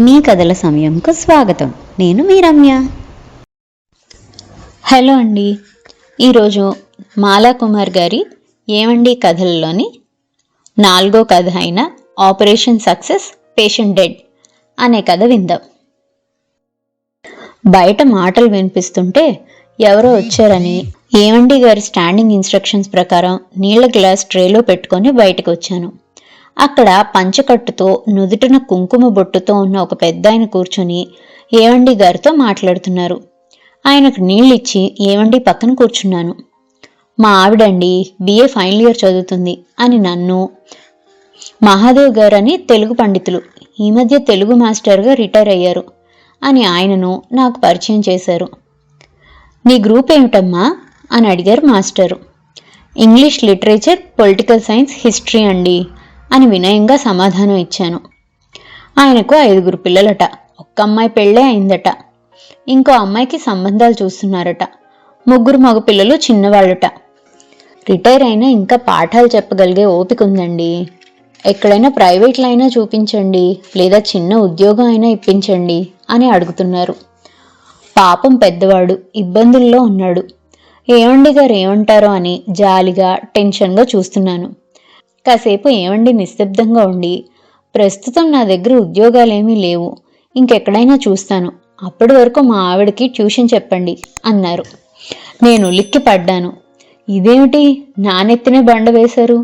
మీ కథల సమయంకు స్వాగతం. నేను మీ రమ్య హలో అండి. ఈరోజు మాలా కుమార్ గారి ఏమండి కథలలోని నాలుగో కథ అయిన ఆపరేషన్ సక్సెస్ పేషెంట్ డెడ్ అనే కథ విందాం. బయట మాటలు వినిపిస్తుంటే ఎవరో వచ్చారని ఏమండి గారి స్టాండింగ్ ఇన్స్ట్రక్షన్స్ ప్రకారం నీళ్ళ గ్లాస్ ట్రేలో పెట్టుకొని బయటకు వచ్చాను. అక్కడ పంచకట్టుతో నుదుటిన కుంకుమ బొట్టుతో ఉన్న ఒక పెద్ద ఆయన కూర్చొని ఏవండి గారితో మాట్లాడుతున్నారు. ఆయనకు నీళ్ళిచ్చి ఏవండి పక్కన కూర్చున్నాను. మా ఆవిడండి బిఏ ఫైనల్ ఇయర్ చదువుతుంది అని నన్ను మహాదేవ్ గారు అని తెలుగు పండితులు ఈ మధ్య తెలుగు మాస్టర్గా రిటైర్ అయ్యారు అని ఆయనను నాకు పరిచయం చేశారు. నీ గ్రూప్ ఏమిటమ్మా? అని అడిగారు master. English literature political science history అండి అని వినయంగా సమాధానం ఇచ్చాను. ఆయనకు ఐదుగురు పిల్లలట. ఒక్క అమ్మాయి పెళ్ళే అయిందట. ఇంకో అమ్మాయికి సంబంధాలు చూస్తున్నారట. ముగ్గురు మగ పిల్లలు చిన్నవాళ్ళట. రిటైర్ అయినా ఇంకా పాఠాలు చెప్పగలిగే ఓపిక ఉందండి. ఎక్కడైనా ప్రైవేట్లో అయినా చూపించండి. లేదా చిన్న ఉద్యోగం అయినా ఇప్పించండి అని అడుగుతున్నారు. పాపం పెద్దవాడు ఇబ్బందుల్లో ఉన్నాడు. ఏమండి గారు ఏమంటారో అని జాలిగా టెన్షన్గా చూస్తున్నాను. కాసేపు ఏమండి నిశ్శబ్దంగా ఉండి ప్రస్తుతం నా దగ్గర ఉద్యోగాలేమీ లేవు ఇంకెక్కడైనా చూస్తాను అప్పటి వరకు మా ఆవిడకి ట్యూషన్ చెప్పండి అన్నారు. నేను ఉలిక్కి పడ్డాను. ఇదేమిటి నానెత్తినే బండ వేశారు?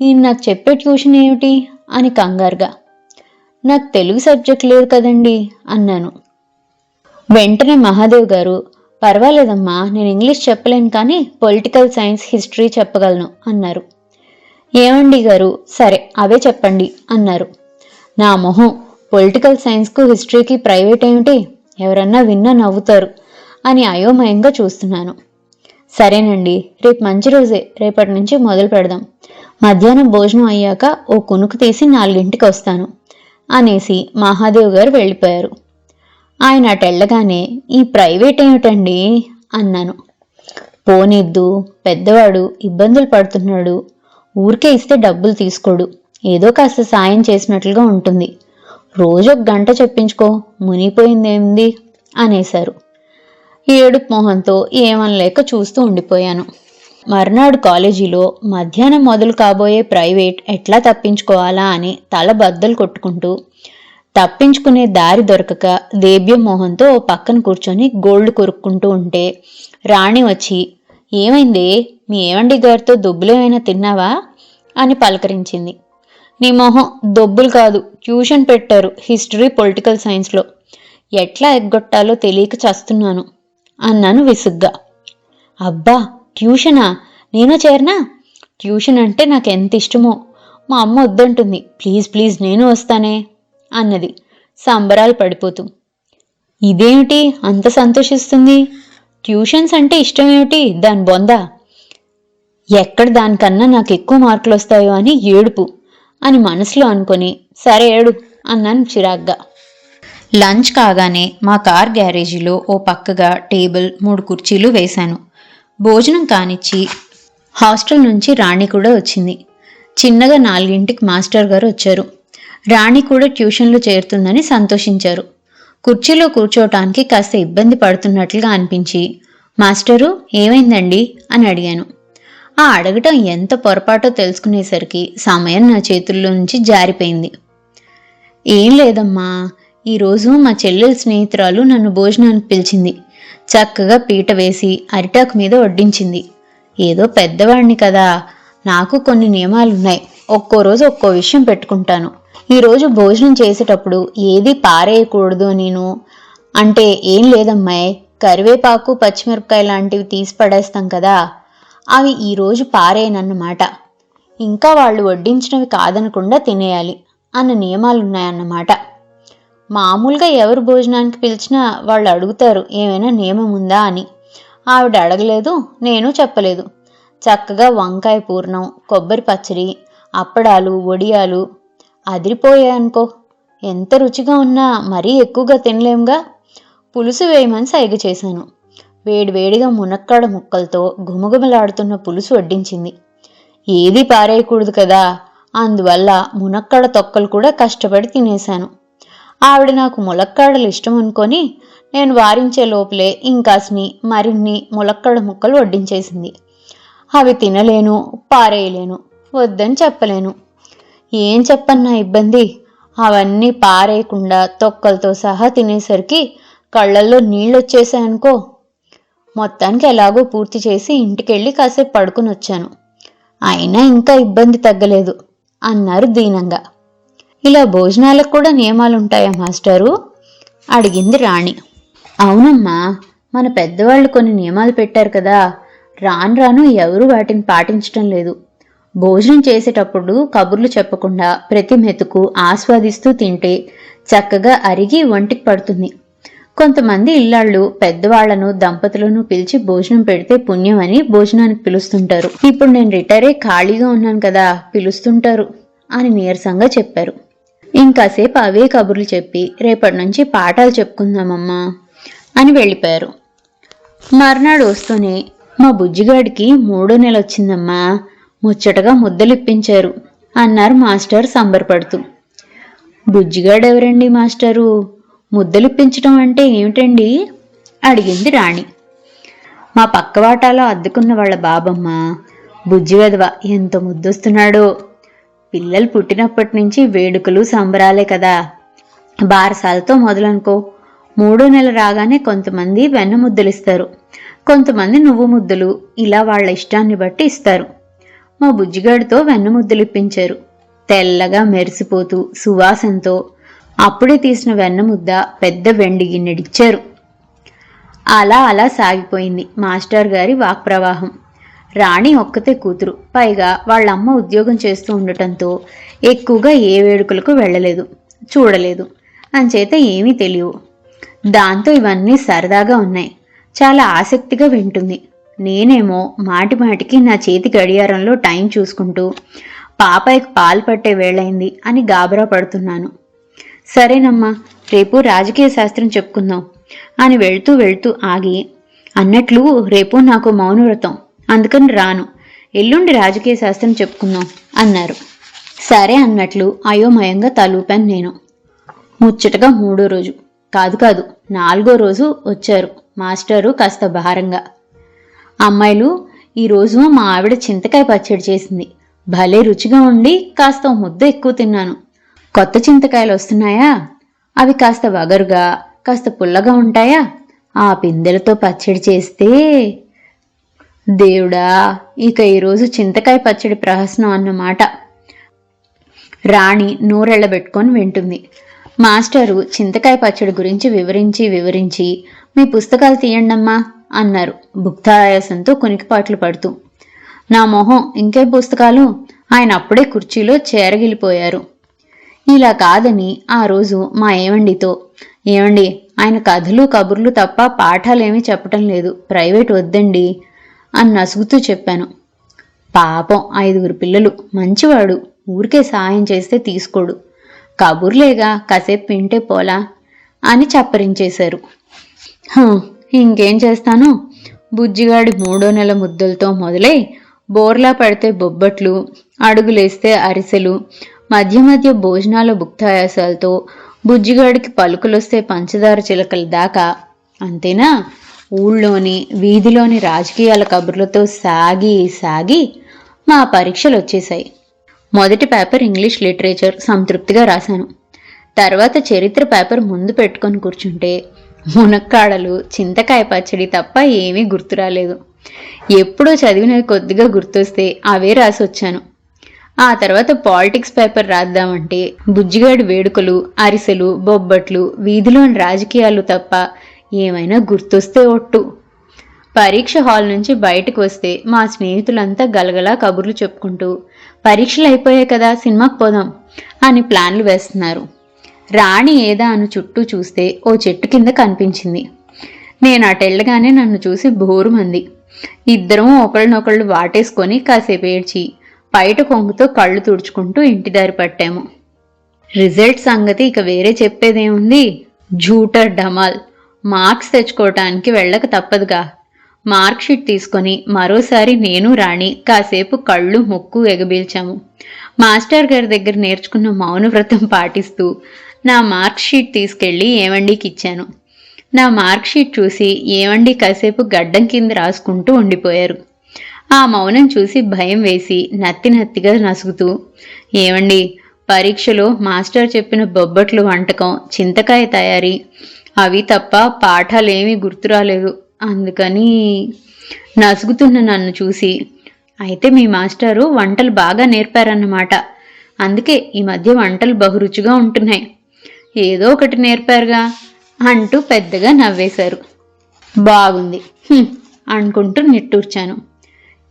ఈయన నాకు చెప్పే ట్యూషన్ ఏమిటి? అని కంగారుగా. నాకు తెలుగు సబ్జెక్ట్ లేదు కదండి అన్నాను. వెంటనే మహాదేవ్ గారు పర్వాలేదమ్మా నేను ఇంగ్లీష్ చెప్పలేను కానీ పొలిటికల్ సైన్స్ హిస్టరీ చెప్పగలను అన్నారు. ఏమండి గారు? సరే అవే చెప్పండి అన్నారు. నా మొహం పొలిటికల్ సైన్స్కు హిస్టరీకి ప్రైవేట్ ఏమిటి? ఎవరన్నా విన్నా నవ్వుతారు అని అయోమయంగా చూస్తున్నాను. సరేనండి రేపు మంచి రోజే రేపటి నుంచి మొదలు పెడదాం. మధ్యాహ్నం భోజనం అయ్యాక ఓ కునుకు తీసి నాలుగింటికి వస్తాను అనేసి మహాదేవ్ గారు వెళ్ళిపోయారు. ఆయన అటెళ్ళగానే ఈ ప్రైవేట్ ఏమిటండి? అన్నాను. పోనిద్దు పెద్దవాడు ఇబ్బందులు పడుతున్నాడు ఊరికే ఇస్తే డబ్బులు తీసుకోడు. ఏదో కాస్త సాయం చేసినట్లుగా ఉంటుంది. రోజు ఒక గంట చెప్పించుకో మునిగిపోయిందేంది? అనేశారు. ఏడుపు మొహంతో ఏమనలేక చూస్తూ ఉండిపోయాను. మర్నాడు కాలేజీలో మధ్యాహ్నం మొదలు కాబోయే ప్రైవేట్ ఎట్లా తప్పించుకోవాలా అని తల బద్దలు కొట్టుకుంటూ తప్పించుకునే దారి దొరకక దేబ్యం మోహన్తో ఓ పక్కన కూర్చొని గోల్డ్ కొరుక్కుంటూ ఉంటే రాణి వచ్చి ఏమైంది? మీ ఏమండి గారితో దొబ్బులేమైనా తిన్నావా? అని పలకరించింది. నీ మొహం దొబ్బులు కాదు ట్యూషన్ పెట్టారు హిస్టరీ పొలిటికల్ సైన్స్లో. ఎట్లా ఎగ్గొట్టాలో తెలియక చస్తున్నాను అన్నాను విసుగ్గా. అబ్బా ట్యూషనా? నేను చేరనా? ట్యూషన్ అంటే నాకు ఎంత ఇష్టమో మా అమ్మ వద్దంటుంది. ప్లీజ్ ప్లీజ్ నేను వస్తానే అన్నది సంబరాలు పడిపోతూ. ఇదేమిటి? అంత సంతోషిస్తుంది? ట్యూషన్స్ అంటే ఇష్టం ఏమిటి దాని బొంద. ఎక్కడ దానికన్నా నాకు ఎక్కువ మార్కులు వస్తాయో అని ఏడుపు. అని మనసులో అనుకొని సరే ఏడు అన్నాను చిరాగ్గా. లంచ్ కాగానే మా కార్ గ్యారేజీలో ఓ పక్కగా టేబుల్ మూడు కుర్చీలు వేశాను. భోజనం కానిచ్చి హాస్టల్ నుంచి రాణి కూడా వచ్చింది. చిన్నగా నాలుగింటికి మాస్టర్ గారు వచ్చారు. రాణి కూడా ట్యూషన్లు చేరుతుందని సంతోషించారు. కుర్చీలో కూర్చోవటానికి కాస్త ఇబ్బంది పడుతున్నట్లుగా అనిపించి మాస్టరు ఏమైందండి? అని అడిగాను. ఆ అడగటం ఎంత పొరపాటో తెలుసుకునేసరికి సమయం నా చేతుల్లో నుంచి జారిపోయింది. ఏం లేదమ్మా ఈరోజు మా చెల్లెల స్నేహితురాలు నన్ను భోజనానికి పిలిచింది. చక్కగా పీట వేసి అరిటాకు మీద వడ్డించింది. ఏదో పెద్దవాడిని కదా నాకు కొన్ని నియమాలున్నాయి. ఒక్కో రోజు ఒక్కో విషయం పెట్టుకుంటాను. ఈరోజు భోజనం చేసేటప్పుడు ఏది పారేయకూడదు నేను? అంటే ఏం లేదమ్మాయి కరివేపాకు పచ్చిమిరపకాయ లాంటివి తీసి పడేస్తాం కదా. అవి ఈరోజు పారేయనన్నమాట. ఇంకా వాళ్ళు వడ్డించినవి కాదనకుండా తినేయాలి అన్న నియమాలున్నాయన్నమాట. మామూలుగా ఎవరు భోజనానికి పిలిచినా వాళ్ళు అడుగుతారు ఏమైనా నియమం ఉందా అని. ఆవిడ అడగలేదు నేను చెప్పలేదు. చక్కగా వంకాయ పూర్ణం కొబ్బరి పచ్చడి అప్పడాలు వడియాలు అదిరిపోయాయనుకో ఎంత రుచిగా ఉన్నా మరీ ఎక్కువగా తినలేంగా. పులుసు వేయమని సైగ చేశాను. వేడివేడిగా మునక్కాడ ముక్కలతో గుమగుమలాడుతున్న పులుసు వడ్డించింది. ఏది పారేయకూడదు కదా. అందువల్ల మునక్కాడ తొక్కలు కూడా కష్టపడి తినేశాను. ఆవిడ నాకు ములక్కాడలు ఇష్టం అనుకొని నేను వారించే లోపలే ఇంకాస్ని మరిన్ని ములక్కాడ ముక్కలు వడ్డించేసింది. అవి తినలేను పారేయలేను వద్దని చెప్పలేను. ఏం చెప్పన్నా ఇబ్బంది? అవన్నీ పారేయకుండా తొక్కలతో సహా తినేసరికి కళ్ళల్లో నీళ్ళొచ్చేసాయనుకో మొత్తానికి ఎలాగో పూర్తి చేసి ఇంటికెళ్ళి కాసేపు పడుకుని వచ్చాను అయినా ఇంకా ఇబ్బంది తగ్గలేదు అన్నారు దీనంగా. ఇలా భోజనాలకు కూడా నియమాలుంటాయా మాస్టారు? అడిగింది రాణి. అవునమ్మా మన పెద్దవాళ్ళు కొన్ని నియమాలు పెట్టారు కదా. రాను రాను ఎవరు వాటిని పాటించటం లేదు. భోజనం చేసేటప్పుడు కబుర్లు చెప్పకుండా ప్రతి మెతుకు ఆస్వాదిస్తూ తింటే చక్కగా అరిగి ఒంటికి పడుతుంది. కొంతమంది ఇళ్ళాళ్ళు పెద్దవాళ్ళను దంపతులను పిలిచి భోజనం పెడితే పుణ్యం అని భోజనానికి పిలుస్తుంటారు. ఇప్పుడు నేను రిటైర్ అయి ఖాళీగా ఉన్నాను కదా పిలుస్తుంటారు అని నీరసంగా చెప్పారు. ఇంకాసేపు అవే కబుర్లు చెప్పి రేపటి నుంచి పాఠాలు చెప్పుకుందామమ్మా అని వెళ్ళిపోయారు. మర్నాడు వస్తూనే మా బుజ్జిగాడికి మూడో నెల వచ్చిందమ్మా. ముచ్చటగా ముద్దలిప్పించారు. అన్నారు మాస్టర్ సంబరపడుతూ. బుజ్జిగాడెవరండి మాస్టరు? ముద్దలిప్పించడం అంటే ఏమిటండి? అడిగింది రాణి. మా పక్కవాటాలో అద్దుకున్న వాళ్ళ బాబమ్మ బుజ్జి వెధవ ఎంత ముద్దొస్తున్నాడో. పిల్లలు పుట్టినప్పటి నుంచి వేడుకలు సంబరాలే కదా. బారసాలతో మొదలనుకో. మూడో నెల రాగానే కొంతమంది వెన్న ముద్దలు ఇస్తారు కొంతమంది నువ్వు ముద్దలు ఇలా వాళ్ళ ఇష్టాన్ని బట్టి ఇస్తారు. మా బుజ్జిగాడితో వెన్న ముద్దలు ఇప్పించారు తెల్లగా మెరిసిపోతూ సువాసనతో అప్పుడే తీసిన వెన్న ముద్ద పెద్ద వెండి గిన్నెడిచ్చారు. అలా అలా సాగిపోయింది మాస్టర్ గారి వాక్ప్రవాహం. రాణి ఒక్కతే కూతురు. పైగా వాళ్ళమ్మ ఉద్యోగం చేస్తూ ఉండటంతో ఎక్కువగా ఏ వేడుకలకు వెళ్ళలేదు చూడలేదు. అంచేత ఏమీ తెలియవు. దాంతో ఇవన్నీ సరదాగా ఉన్నాయి. చాలా ఆసక్తిగా వింటుంది. నేనేమో మాటి మాటికి నా చేతి గడియారంలో టైం చూసుకుంటూ పాపయ్యకు పాలు పట్టే వేళైంది అని గాబరా పడుతున్నాను. సరేనమ్మా రేపు రాజకీయ శాస్త్రం చెప్పుకుందాం అని వెళ్తూ వెళ్తూ ఆగి అన్నట్లు రేపు నాకు మౌనవ్రతం అందుకని రాను ఎల్లుండి రాజకీయ శాస్త్రం చెప్పుకుందాం అన్నారు. సరే అన్నట్లు అయోమయంగా తలూపాను నేను. ముచ్చటగా మూడో రోజు కాదు కాదు నాలుగో రోజు వచ్చారు మాస్టరు కాస్త భారంగా. అమ్మాయిలు ఈరోజు మా ఆవిడ చింతకాయ పచ్చడి చేసింది. భలే రుచిగా ఉండి కాస్త ముద్ద ఎక్కువ తిన్నాను. కొత్త చింతకాయలు వస్తున్నాయా? అవి కాస్త వగరుగా కాస్త పుల్లగా ఉంటాయా? ఆ పిందెలతో పచ్చడి చేస్తే దేవుడా ఇక ఈరోజు చింతకాయ పచ్చడి ప్రహసనం అన్నమాట. రాణి నూరెళ్ళబెట్టుకొని వింటుంది. మాస్టరు చింతకాయ పచ్చడి గురించి వివరించి వివరించి మీ పుస్తకాలు తీయండమ్మా. అన్నారు. భుక్తాయాసంతో కునికిపాట్లు పడుతూ. నా మొహం ఇంకే పుస్తకాలు? ఆయన అప్పుడే కుర్చీలో చేరగిలిపోయారు. ఇలా కాదని ఆ రోజు మా ఏవండితో ఏవండి ఆయన కథలు కబుర్లు తప్ప పాఠాలేమీ చెప్పటం లేదు. ప్రైవేట్ వద్దండి అని నసుగుతూ చెప్పాను. పాపం ఐదుగురు పిల్లలు. మంచివాడు. ఊరికే సాయం చేస్తే తీసుకోడు. కబుర్లేగా కాసేపు వింటే పోలా అని చప్పరించేశారు. ఇంకేం చేస్తాను? బుజ్జిగాడి మూడో నెల ముద్దలతో మొదలై బోర్లా పడితే బొబ్బట్లు అడుగులేస్తే అరిసెలు మధ్య మధ్య భోజనాల భుక్తాయాసాలతో బుజ్జిగాడికి పలుకులొస్తే పంచదార చిలకల దాకా. అంతేనా? ఊళ్ళోని వీధిలోని రాజకీయాల కబుర్లతో సాగి సాగి మా పరీక్షలు వచ్చేశాయి మొదటి పేపర్ ఇంగ్లీష్ లిటరేచర్ సంతృప్తిగా రాశాను. తర్వాత చరిత్ర పేపర్ ముందు పెట్టుకొని కూర్చుంటే మునక్కాడలు చింతకాయ పచ్చడి తప్ప ఏమీ గుర్తురాలేదు ఎప్పుడో చదివినవి కొద్దిగా గుర్తొస్తే అవే రాసి వచ్చాను. ఆ తర్వాత పాలిటిక్స్ పేపర్ రాద్దామంటే బుజ్జిగాడి వేడుకలు అరిసెలు బొబ్బట్లు వీధిలోని రాజకీయాలు తప్ప ఏమైనా గుర్తొస్తే ఒట్టు. పరీక్ష హాల్ నుంచి బయటకు వస్తే మా స్నేహితులంతా గలగలా కబుర్లు చెప్పుకుంటూ పరీక్షలు అయిపోయాయి కదా సినిమాకి పోదాం అని ప్లాన్లు వేస్తున్నారు. రాణి ఏదా అను చుట్టూ చూస్తే ఓ చెట్టు కింద కనిపించింది. నేను అటెళ్ళగానే నన్ను చూసి బోరుమంది. ఇద్దరం ఒకళ్ళనొకళ్ళు వాటేసుకొని కాసేపు ఏడ్చి బయట కొంగుతో కళ్ళు తుడుచుకుంటూ ఇంటి దారి పట్టాము. రిజల్ట్ సంగతి ఇక వేరే చెప్పేదేముంది జూటర్ డమాల్ మార్క్స్ తెచ్చుకోవటానికి వెళ్ళక తప్పదుగా. మార్క్ షీట్ తీసుకొని మరోసారి నేను రాణి కాసేపు కళ్ళు ముక్కు ఎగబీల్చాము. మాస్టర్ గారి దగ్గర నేర్చుకున్న మౌన వ్రతం పాటిస్తూ నా మార్క్ షీట్ తీసుకెళ్ళి ఏవండికి ఇచ్చాను. నా మార్క్ షీట్ చూసి ఏవండి కాసేపు గడ్డం కింద రాసుకుంటూ ఉండిపోయారు. ఆ మౌనం చూసి భయం వేసి నత్తి నత్తిగా నసుగుతూ ఏవండి పరీక్షలో మాస్టర్ చెప్పిన బొబ్బట్లు వంటకం చింతకాయ తయారీ అవి తప్ప పాఠాలేమీ గుర్తురాలేదు. అందుకని నసుగుతున్న నన్ను చూసి అయితే మీ మాస్టారు వంటలు బాగా నేర్పారన్నమాట. అందుకే ఈ మధ్య వంటలు బహురుచిగా ఉంటున్నాయి. ఏదో ఒకటి నేర్పారుగా అంటూ పెద్దగా నవ్వేశారు. బాగుంది. అనుకుంటూ నిట్టూర్చాను.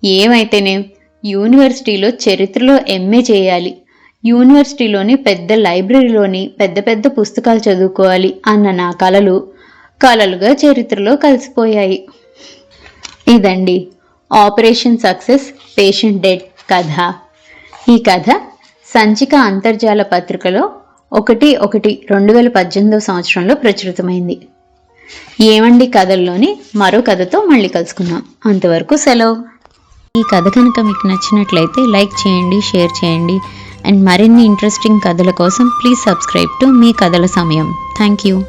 ఏమైతేనే యూనివర్సిటీలో చరిత్రలో ఎంఏ చేయాలి. యూనివర్సిటీలోని పెద్ద లైబ్రరీలోని పెద్ద పెద్ద పుస్తకాలు చదువుకోవాలి అన్న నా కలలు కలలుగా చరిత్రలో కలిసిపోయాయి. ఇదండి ఆపరేషన్ సక్సెస్ పేషెంట్ డెడ్ కథ. ఈ కథ సంచిక అంతర్జాల పత్రికలో ఒకటి ఒకటి రెండు వేల పద్దెనిమిదవ సంవత్సరంలో ప్రచురితమైంది. ఏమండి కథల్లోని మరో కథతో మళ్ళీ కలుసుకుందాం. అంతవరకు సెలవు. ఈ కథ కనుక మీకు నచ్చినట్లయితే లైక్ చేయండి షేర్ చేయండి. అండ్ మరిన్ని ఇంట్రెస్టింగ్ కథల కోసం ప్లీజ్ సబ్స్క్రైబ్ టు మీ కథల సమయం. Thank you.